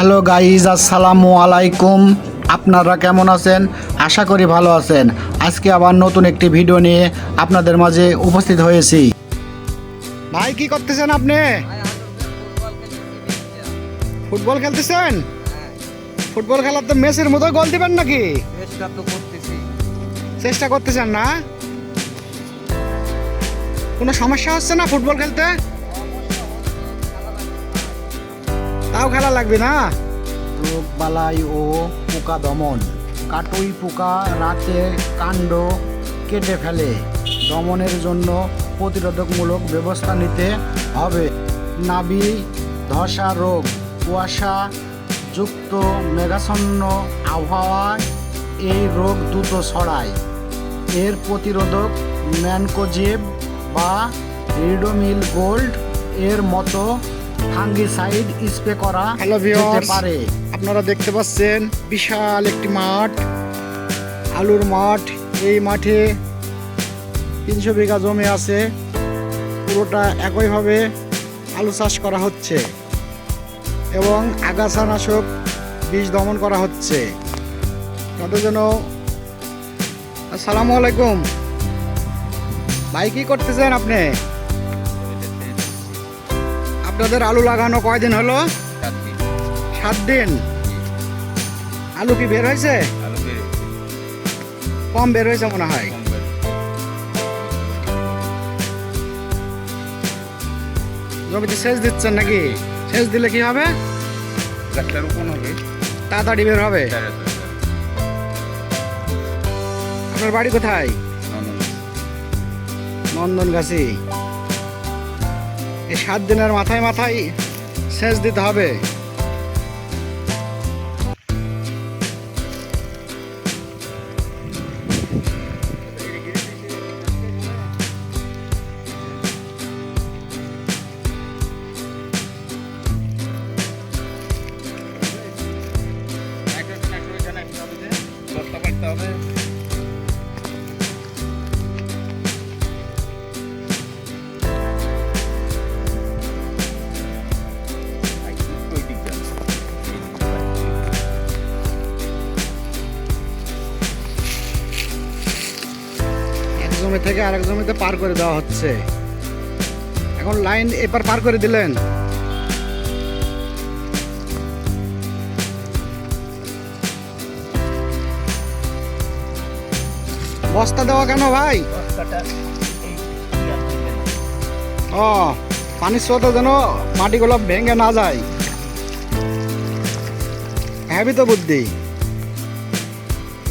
Hello guys আসসালামু আলাইকুম। আপনারা কেমন আছেন? আশা করি ভালো আছেন। আজকে আবার নতুন একটি ভিডিও নিয়ে আপনাদের মাঝে উপস্থিত হয়েছি। ভাই কি করতেছেন আপনি? ফুটবল খেলতেছেন? ফুটবল খেলার তো মেসের মতো গোল দিবেন নাকি? চেষ্টা চেষ্টা করতেছেন না? কোনো সমস্যা হচ্ছে না ফুটবল খেলতে? তাও খেলা লাগবে না? রোগ বালাই ও পোকা দমন। কাটুই পোকা রাতে কাণ্ড কেটে ফেলে। দমনের জন্য প্রতিরোধকমূলক ব্যবস্থা নিতে হবে। নাবি ধসা রোগ, কুয়াশা যুক্ত মেঘাচ্ছন্ন আবহাওয়ায় এই রোগ দ্রুত ছড়ায়। এর প্রতিরোধক ম্যানকোজেব বা রিডোমিল গোল্ড এর মতো ফাঙ্গিসাইড স্প্রে করা যেতে পারে। আপনারা দেখতে পাচ্ছেন বিশাল একটি মাঠ আলুর মাঠ। এই মাঠে তিনশো বিঘা জমি আছে। পুরোটা একইভাবে আলু চাষ করা হচ্ছে এবং আগাছানাশক বীজ দমন করা হচ্ছে। তাদের জন্য আসসালামু আলাইকুম। ভাই কি করতেছেন আপনি? আপনাদের আলু লাগানো কয়দিন হলো? সাত দিন। আলু কি বের হয়েছে? কম বের হয়েছে মনে হয়। জমিতে সেচ দিচ্ছেন নাকি? সেচ দিলে কি হবে? তাড়াতাড়ি বের হবে। আপনার বাড়ি কোথায়? নন্দনগাছি। এই সাত দিনের মাথায় মাথায় সেচ দিতে হবে। জমি থেকে আরেক জমিতে পার করে দেওয়া হচ্ছে। এখন লাইন এপার পার করে দিলেন। বস্তা দেওয়া কেন ভাই। ও পানির স্রোতে যেন মাটিগুলো ভেঙে না যায়। হ্যাভি তো বুদ্ধি।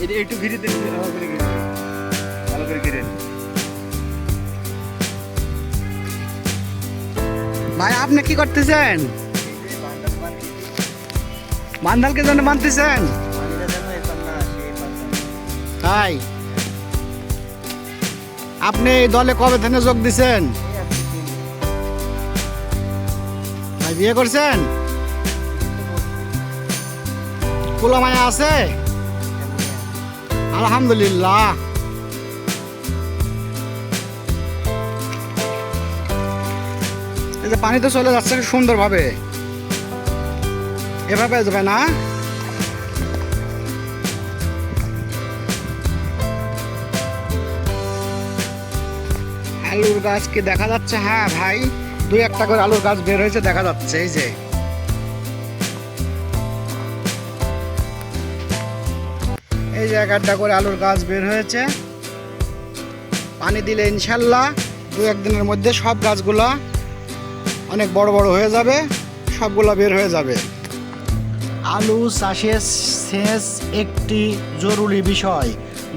এটা একটু ভালো করে। ভাই, আপনি কি করতেছেন? মান্দালকে জন্য মানতেছেন? তাই আপনি দলে কবে থেকে যোগ দিছেন? বিয়ে করছেন? পোলা মায়া আছে? আলহামদুলিল্লাহ। যে পানি তো চলে যাচ্ছে সুন্দরভাবে? এভাবে যাবে না? আলুর গাছ কি দেখা যাচ্ছে? হ্যাঁ ভাই, দুই একটা করে আলুর গাছ বের হয়েছে, দেখা যাচ্ছে, এই যে। এই আধটা করে আলুর গাছ বের হয়েছে। পানি দিলে ইনশাল্লাহ দু একদিনের মধ্যে সব গাছগুলা অনেক বড় বড় হয়ে যাবে, সবগুলো বের হয়ে যাবে। আলু চাষের সেচ একটি জরুরি বিষয়।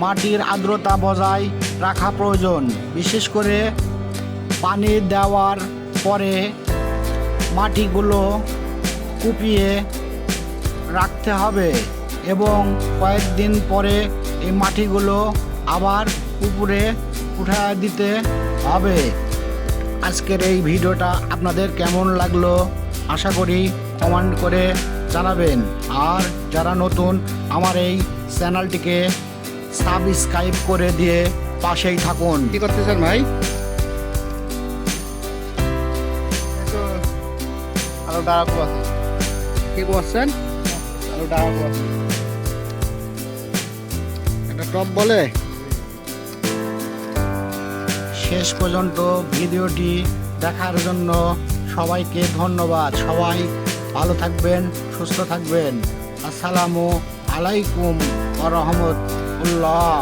মাটির আর্দ্রতা বজায় রাখা প্রয়োজন, বিশেষ করে পানি দেওয়ার পরে মাটিগুলো কুপিয়ে রাখতে হবে এবং কয়েকদিন পরে এই মাটিগুলো আবার উপরে উঠা দিতে হবে। আজকের এই ভিডিওটা আপনাদের কেমন লাগল আশা করি কমেন্ট করে জানাবেন। আর যারা নতুন, আমার এই চ্যানেলটিকে সাবস্ক্রাইব করে দিয়ে পাশেই থাকুন। কি করতেছেন ভাই? কি আলু ডাকা করছি এটা টপ বলে? শেষ পর্যন্ত ভিডিওটি দেখার জন্য সবাইকে ধন্যবাদ। সবাই ভালো থাকবেন, সুস্থ থাকবেন। আসসালামু আলাইকুম রহমতুল্লাহ।